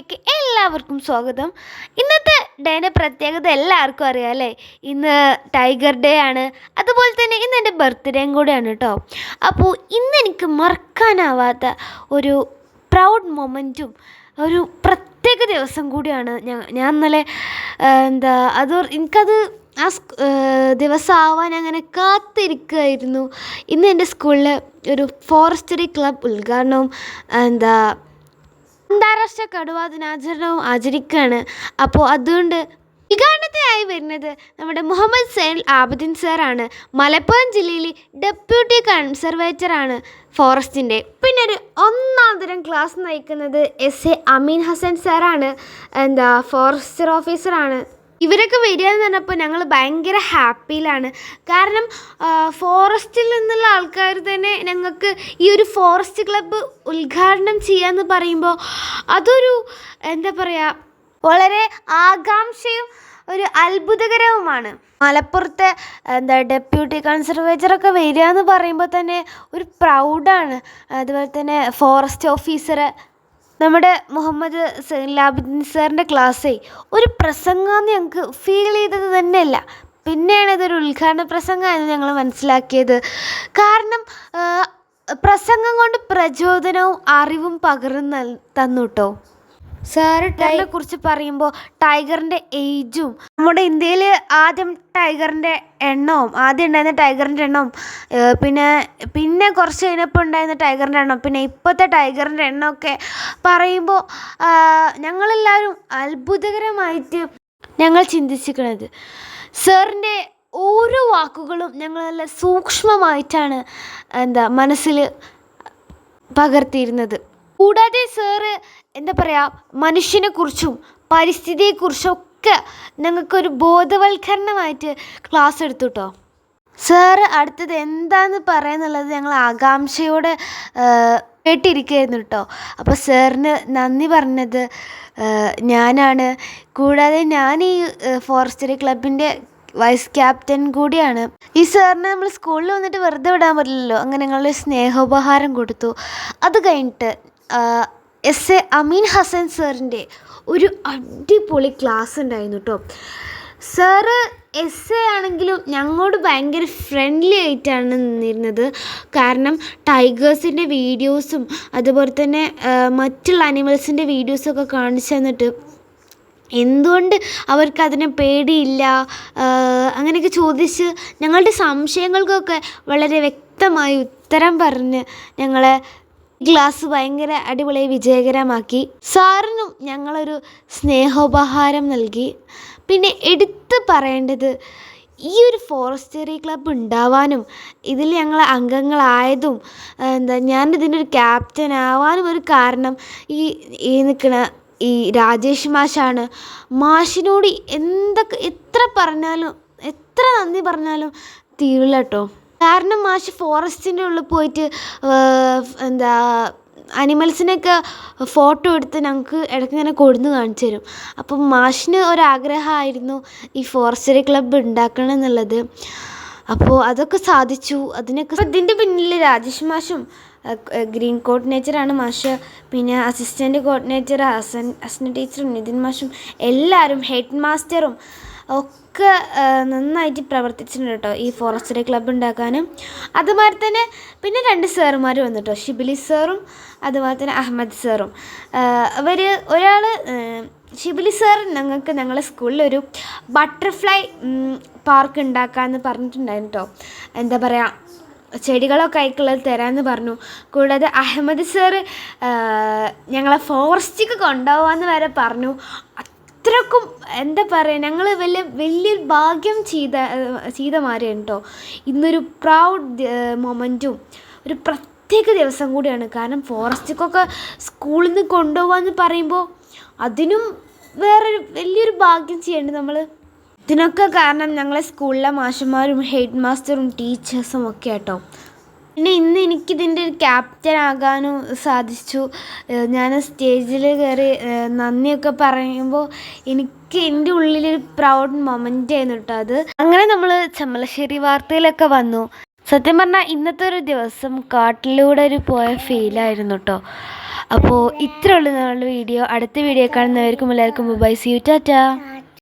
വീഡിയോയിലേക്ക് എല്ലാവർക്കും സ്വാഗതം. ഇന്നത്തെ ഡേയുടെ പ്രത്യേകത എല്ലാവർക്കും അറിയാം അല്ലേ? ഇന്ന് ടൈഗർ ഡേ ആണ്. അതുപോലെ തന്നെ ഇന്ന് എന്റെ ബർത്ത്ഡേയും കൂടെയാണ് കേട്ടോ. അപ്പോൾ ഇന്ന് എനിക്ക് മറക്കാനാവാത്ത ഒരു പ്രൗഡ് മൊമെന്റും ഒരു പ്രത്യേക ദിവസം കൂടിയാണ് ഞാൻ ഞാൻ ഇന്നലെ എന്താ അത് എനിക്കത് ആ ആവാൻ അങ്ങനെ കാത്തിരിക്കുകയായിരുന്നു ഇന്ന് എന്റെ സ്കൂളിൽ ഒരു ഫോറസ്റ്ററി ക്ലബ് ഉദ്ഘാടനവും എന്താ അന്താരാഷ്ട്ര കടുവാ ദിനാചരണവും ആചരിക്കുകയാണ്. അപ്പോൾ അതുകൊണ്ട് ഉദ്ഘാടനത്തിനായി വരുന്നത് നമ്മുടെ മുഹമ്മദ് സൈൻ ആബിദിൻ സാറാണ്. മലപ്പുറം ജില്ലയിലെ ഡെപ്യൂട്ടി കൺസർവേറ്ററാണ് ഫോറസ്റ്റിന്റെ. പിന്നെ ഒരു ഒന്നാം തരം ക്ലാസ് നയിക്കുന്നത് എസ് എ അമീൻ ഹസൻ സാറാണ്. എന്താ ഫോറസ്റ്റർ ഓഫീസറാണ്. ഇവരൊക്കെ വരിക എന്ന് പറഞ്ഞപ്പോൾ ഞങ്ങൾ ഭയങ്കര ഹാപ്പിയിലാണ്. കാരണം ഫോറസ്റ്റിൽ നിന്നുള്ള ആൾക്കാർ തന്നെ ഞങ്ങൾക്ക് ഈ ഒരു ഫോറസ്റ്റ് ക്ലബ്ബ് ഉദ്ഘാടനം ചെയ്യാന്ന് പറയുമ്പോൾ അതൊരു എന്താ പറയുക വളരെ ആകാംക്ഷയും ഒരു അത്ഭുതകരവുമാണ്. മലപ്പുറത്തെ എന്താ ഡെപ്യൂട്ടി കൺസർവേറ്ററൊക്കെ വരിക എന്ന് പറയുമ്പോൾ തന്നെ ഒരു പ്രൗഡാണ്. അതുപോലെ തന്നെ ഫോറസ്റ്റ് ഓഫീസർ നമ്മുടെ മുഹമ്മദ് സൈൻലാബിദ്ദീൻ സാറിന്റെ ക്ലാസ്സേ ഒരു പ്രസംഗമെന്ന് ഞങ്ങൾക്ക് ഫീൽ ചെയ്തത് തന്നെയല്ല. പിന്നെയാണ് ഇതൊരു ഉദ്ഘാടന പ്രസംഗമാണെന്ന് ഞങ്ങൾ മനസ്സിലാക്കിയത്. കാരണം പ്രസംഗം കൊണ്ട് പ്രചോദനവും അറിവും പകർന്നു തന്നു കേട്ടോ സാറ് ടൈഗറിനെ കുറിച്ച് പറയുമ്പോൾ ടൈഗറിന്റെ ഏജും നമ്മുടെ ഇന്ത്യയിൽ ആദ്യം ടൈഗറിന്റെ എണ്ണവും ആദ്യം ഉണ്ടായിരുന്ന ടൈഗറിന്റെ എണ്ണവും പിന്നെ പിന്നെ കുറച്ച് കഴിഞ്ഞപ്പോൾ ഉണ്ടായിരുന്ന ടൈഗറിന്റെ എണ്ണം പിന്നെ ഇപ്പോഴത്തെ ടൈഗറിന്റെ എണ്ണമൊക്കെ പറയുമ്പോൾ ഞങ്ങളെല്ലാവരും അത്ഭുതകരമായിട്ട് ഞങ്ങൾ ചിന്തിച്ചിരിക്കുന്നത് സാറിന്റെ ഓരോ വാക്കുകളും ഞങ്ങളെല്ലാം സൂക്ഷ്മമായിട്ടാണ് എന്താ മനസ്സിൽ പകർത്തിയിരുന്നത്. കൂടാതെ സാറ് എന്താ പറയുക മനുഷ്യനെക്കുറിച്ചും പരിസ്ഥിതിയെക്കുറിച്ചും ഒക്കെ ഞങ്ങൾക്കൊരു ബോധവൽക്കരണമായിട്ട് ക്ലാസ് എടുത്തു കേട്ടോ സാറ് അടുത്തത് എന്താന്ന് പറയാന്നുള്ളത് ഞങ്ങൾ ആകാംക്ഷയോടെ കേട്ടിരിക്കുകയായിരുന്നു കേട്ടോ. അപ്പോൾ സാറിന് നന്ദി പറഞ്ഞത് ഞാനാണ്. കൂടാതെ ഞാൻ ഈ ഫോറസ്റ്ററി ക്ലബിന്റെ വൈസ് ക്യാപ്റ്റൻ കൂടിയാണ്. ഈ സാറിനെ നമ്മൾ സ്കൂളിൽ വന്നിട്ട് വെറുതെ വിടാൻ പറ്റില്ലല്ലോ. അങ്ങനെ ഞങ്ങളൊരു സ്നേഹോപഹാരം കൊടുത്തു. അത് കഴിഞ്ഞിട്ട് എസ് എ അമീൻ ഹസൻ സാറിന്റെ ഒരു അടിപൊളി ക്ലാസ് ഉണ്ടായിരുന്നു കേട്ടോ. സാറ് എസ് എ ആണെങ്കിലും ഞങ്ങളോട് ഭയങ്കര ഫ്രണ്ട്ലി ആയിട്ടാണ് നിന്നിരുന്നത്. കാരണം ടൈഗേഴ്സിന്റെ വീഡിയോസും അതുപോലെ തന്നെ മറ്റുള്ള അനിമൽസിന്റെ വീഡിയോസൊക്കെ കാണിച്ചു തന്നിട്ട് എന്തുകൊണ്ട് അവർക്ക് അതിനെ പേടിയില്ല അങ്ങനെയൊക്കെ ചോദിച്ച് ഞങ്ങളുടെ സംശയങ്ങൾക്കൊക്കെ വളരെ വ്യക്തമായി ഉത്തരം പറഞ്ഞ് ഞങ്ങളെ ക്ലാസ് ഭയങ്കര അടിപൊളിയായി വിജയകരമാക്കി. സാറിനും ഞങ്ങളൊരു സ്നേഹോപഹാരം നൽകി. പിന്നെ എടുത്ത് പറയേണ്ടത് ഈ ഒരു ഫോറസ്റ്ററി ക്ലബ്ബ് ഉണ്ടാവാനും ഇതിൽ ഞങ്ങൾ അംഗങ്ങളായതും എന്താ ഞാൻ ഇതിന്റെ ഒരു ക്യാപ്റ്റൻ ആവാനും ഒരു കാരണം ഈ ഈ നിൽക്കുന്ന ഈ രാജേഷ് മാഷാണ്. മാഷിനോട് എന്തൊക്കെ എത്ര പറഞ്ഞാലും എത്ര നന്ദി പറഞ്ഞാലും തീരില്ല കേട്ടോ. കാരണം മാഷ് ഫോറസ്റ്റിന്റെ ഉള്ളിൽ പോയിട്ട് എന്താ അനിമൽസിനെയൊക്കെ ഫോട്ടോ എടുത്ത് ഞങ്ങൾക്ക് ഇടയ്ക്ക് ഇങ്ങനെ കൊടുന്ന് കാണിച്ചു തരും. അപ്പം മാഷിന് ഒരാഗ്രഹമായിരുന്നു ഈ ഫോറസ്റ്ററി ക്ലബ്ബ് ഉണ്ടാക്കണം എന്നുള്ളത്. അപ്പോൾ അതൊക്കെ സാധിച്ചു. അതിനൊക്കെ ഇതിന്റെ പിന്നിൽ രാജേഷ് മാഷും ഗ്രീൻ കോർഡിനേറ്ററാണ് മാഷ്. പിന്നെ അസിസ്റ്റന്റ് കോർഡിനേറ്റർ ഹസൻ ഹസന ടീച്ചറും നിതിൻ മാഷും എല്ലാവരും ഹെഡ് മാസ്റ്ററും ഒക്കെ നന്നായിട്ട് പ്രവർത്തിച്ചിട്ടുണ്ട് കേട്ടോ ഈ ഫോറസ്റ്ററി ക്ലബ്ബ് ഉണ്ടാക്കാനും. അതുമാതിരി തന്നെ പിന്നെ രണ്ട് സാറുമാർ വന്നു കേട്ടോ ഷിബിലി സാറും അതുപോലെ തന്നെ അഹമ്മദ് സാറും. അവർ ഒരാൾ ഷിബിലി സാർ ഞങ്ങൾക്ക് ഞങ്ങളെ സ്കൂളിലൊരു ബട്ടർഫ്ലൈ പാർക്ക് ഉണ്ടാക്കാമെന്ന് പറഞ്ഞിട്ടുണ്ടായിരുന്നു കേട്ടോ എന്താ പറയുക ചെടികളൊക്കെ ആയിക്കുള്ളത് തരാമെന്ന് പറഞ്ഞു. കൂടാതെ അഹമ്മദ് സാറ് ഞങ്ങളെ ഫോറസ്റ്റിക്ക് കൊണ്ടുപോകാമെന്ന് വരെ പറഞ്ഞു. അത്രക്കും എന്താ പറയുക ഞങ്ങൾ വലിയ വലിയ ഭാഗ്യം ചെയ്ത ചെയ്ത മാറിയുണ്ടോ ഇന്നൊരു പ്രൗഡ് മൊമെന്റും ഒരു പ്രത്യേക ദിവസം കൂടിയാണ്. കാരണം ഫോറസ്റ്റിക്കൊക്കെ സ്കൂളിൽ നിന്ന് കൊണ്ടുപോകാമെന്ന് പറയുമ്പോൾ അതിനും വേറൊരു വലിയൊരു ഭാഗ്യം ചെയ്യേണ്ടത് നമ്മൾ ഇതിനൊക്കെ കാരണം ഞങ്ങളെ സ്കൂളിലെ മാഷന്മാരും ഹെഡ് മാസ്റ്ററും ടീച്ചേഴ്സും ഒക്കെ കേട്ടോ പിന്നെ ഇന്ന് എനിക്കിതിന്റെ ഒരു ക്യാപ്റ്റൻ ആകാനും സാധിച്ചു. ഞാൻ സ്റ്റേജിൽ കയറി നന്ദിയൊക്കെ പറയുമ്പോൾ എനിക്ക് എന്റെ ഉള്ളിലൊരു പ്രൗഡ് മൊമെന്റ് ആയിരുന്നു കേട്ടോ അത്. അങ്ങനെ നമ്മൾ ചമ്മലശ്ശേരി വാർത്തയിലൊക്കെ വന്നു. സത്യം പറഞ്ഞാൽ ഇന്നത്തെ ഒരു ദിവസം കാട്ടിലൂടെ ഒരു പോയ ഫീലായിരുന്നു കേട്ടോ അപ്പോൾ ഇത്രയുള്ള നമ്മളുടെ വീഡിയോ. അടുത്ത വീഡിയോ കാണുന്നവർക്കും എല്ലാവർക്കും ബൈ സി ടാറ്റാ